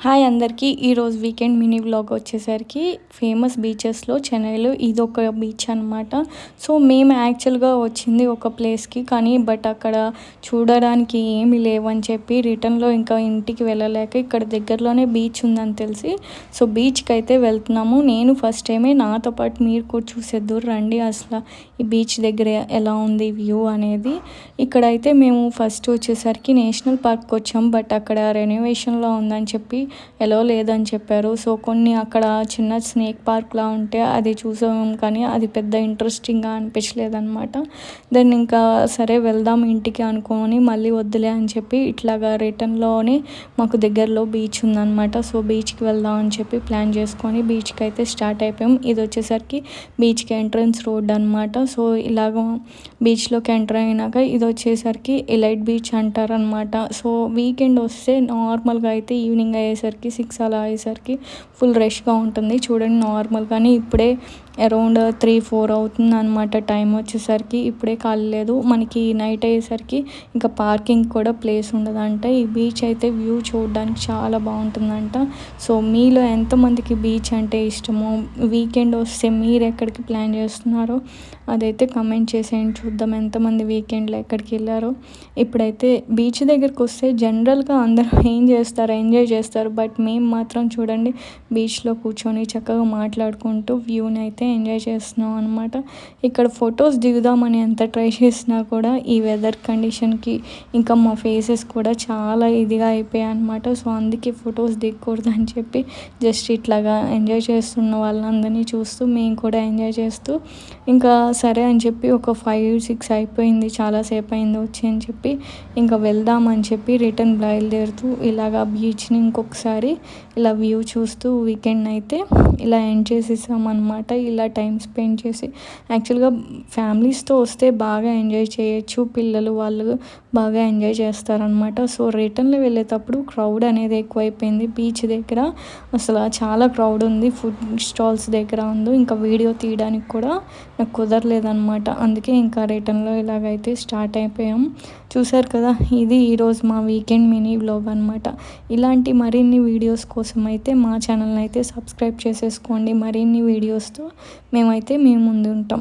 Hi అందరికీ ఈరోజు weekend mini vlog వచ్చేసరికి ఫేమస్ బీచెస్లో చెన్నైలో ఇది ఒక బీచ్ అనమాట సో మేము యాక్చువల్గా వచ్చింది ఒక ప్లేస్కి కానీ బట్ అక్కడ చూడడానికి ఏమీ లేవని చెప్పి రిటర్న్లో ఇంకా ఇంటికి వెళ్ళలేక ఇక్కడ దగ్గరలోనే బీచ్ ఉందని తెలిసి సో బీచ్కి అయితే వెళ్తున్నాము. నేను ఫస్ట్ టైమే నాతో పాటు మీరు కూడా చూసేద్దరు రండి అసలు ఈ బీచ్ దగ్గర ఎలా ఉంది వ్యూ అనేది. ఇక్కడైతే మేము ఫస్ట్ వచ్చేసరికి నేషనల్ పార్క్కి వచ్చాం బట్ అక్కడ రెనోవేషన్లో ఉందని చెప్పి ఎలా లేదని చెప్పారు. సో కొన్ని అక్కడ చిన్న స్నేక్ పార్క్లా ఉంటే అది చూసాం కానీ అది పెద్ద ఇంట్రెస్టింగ్గా అనిపించలేదన్నమాట. దెన్ ఇంకా సరే వెళ్దాం ఇంటికి అనుకొని మళ్ళీ వద్దులే అని చెప్పి ఇట్లాగా రిటర్న్లోనే మాకు దగ్గరలో బీచ్ ఉందన్నమాట. సో బీచ్కి వెళ్దాం అని చెప్పి ప్లాన్ చేసుకొని బీచ్కి అయితే స్టార్ట్ అయిపోయాం. ఇది వచ్చేసరికి బీచ్కి ఎంట్రన్స్ రోడ్ అనమాట సో ఇలాగ బీచ్లోకి ఎంటర్ అయినాక ఇది వచ్చేసరికి ఎలైట్ బీచ్ అంటారనమాట సో వీకెండ్ వస్తే నార్మల్గా అయితే ఈవినింగ్ అయ్యేసరికి అయ్యేసరికి సిక్స్ అలా అయ్యేసరికి ఫుల్ రష్గా ఉంటుంది. చూడండి నార్మల్ కానీ ఇప్పుడే అరౌండ్ త్రీ ఫోర్ అవుతుంది అనమాట టైం వచ్చేసరికి. ఇప్పుడే ఖాళీ లేదు. మనకి నైట్ అయ్యేసరికి ఇంకా పార్కింగ్ కూడా ప్లేస్ ఉండదంట. ఈ బీచ్ అయితే వ్యూ చూడడానికి చాలా బాగుంటుందంట. సో మీలో ఎంతమందికి బీచ్ అంటే ఇష్టమో వీకెండ్ వస్తే మీరు ఎక్కడికి ప్లాన్ చేస్తున్నారో అదైతే కమెంట్ చేసేయండి. చూద్దాం ఎంతమంది వీకెండ్లో ఎక్కడికి వెళ్ళారో. ఇప్పుడైతే బీచ్ దగ్గరికి వస్తే జనరల్గా అందరూ ఏం చేస్తారు? ఎంజాయ్ చేస్తారు? బట్ మేము మాత్రం చూడండి బీచ్లో కూర్చొని చక్కగా మాట్లాడుకుంటూ వ్యూని అయితే ఎంజాయ్ చేస్తున్నాం అనమాట ఇక్కడ ఫొటోస్ దిగుదామని ఎంత ట్రై చేసినా కూడా ఈ వెదర్ కండిషన్కి ఇంకా మా ఫేసెస్ కూడా చాలా ఇదిగా అయిపోయాయి అనమాట సో అందుకే ఫొటోస్ దిగకూడదు అని చెప్పి జస్ట్ ఇట్లాగా ఎంజాయ్ చేస్తున్న వాళ్ళందరినీ చూస్తూ మేము కూడా ఎంజాయ్ చేస్తూ ఇంకా సరే అని చెప్పి ఒక ఫైవ్ సిక్స్ అయిపోయింది చాలాసేపు అయింది వచ్చి అని చెప్పి ఇంకా వెళ్దామని చెప్పి రిటర్న్ బయలుదేరుతూ ఇలాగా బీచ్ని ఒకసారి ఇలా వ్యూ చూస్తూ వీకెండ్ అయితే ఇలా ఎండ్ చేసేసామన్నమాట. ఇలా టైం స్పెండ్ చేసి యాక్చువల్గా ఫ్యామిలీస్తో వస్తే బాగా ఎంజాయ్ చేయొచ్చు పిల్లలు వాళ్ళు బాగా ఎంజాయ్ చేస్తారనమాట సో రిటర్న్లో వెళ్ళేటప్పుడు క్రౌడ్ అనేది ఎక్కువైపోయింది. బీచ్ దగ్గర అసలు చాలా క్రౌడ్ ఉంది. ఫుడ్ స్టాల్స్ దగ్గర ఉంది ఇంకా వీడియో తీయడానికి కూడా నాకు కుదరలేదనమాట అందుకే ఇంకా రిటర్న్లో ఇలాగైతే స్టార్ట్ అయిపోయాం. చూసారు కదా ఇది ఈరోజు మా వీకెండ్ మినీ బ్లాగ్ అనమాట ఇలాంటి మరిన్ని వీడియోస్ కోసం అయితే మా ఛానల్ని అయితే సబ్స్క్రైబ్ చేసేసుకోండి. మరిన్ని వీడియోస్తో మేమైతే మేము ముందు ఉంటాం.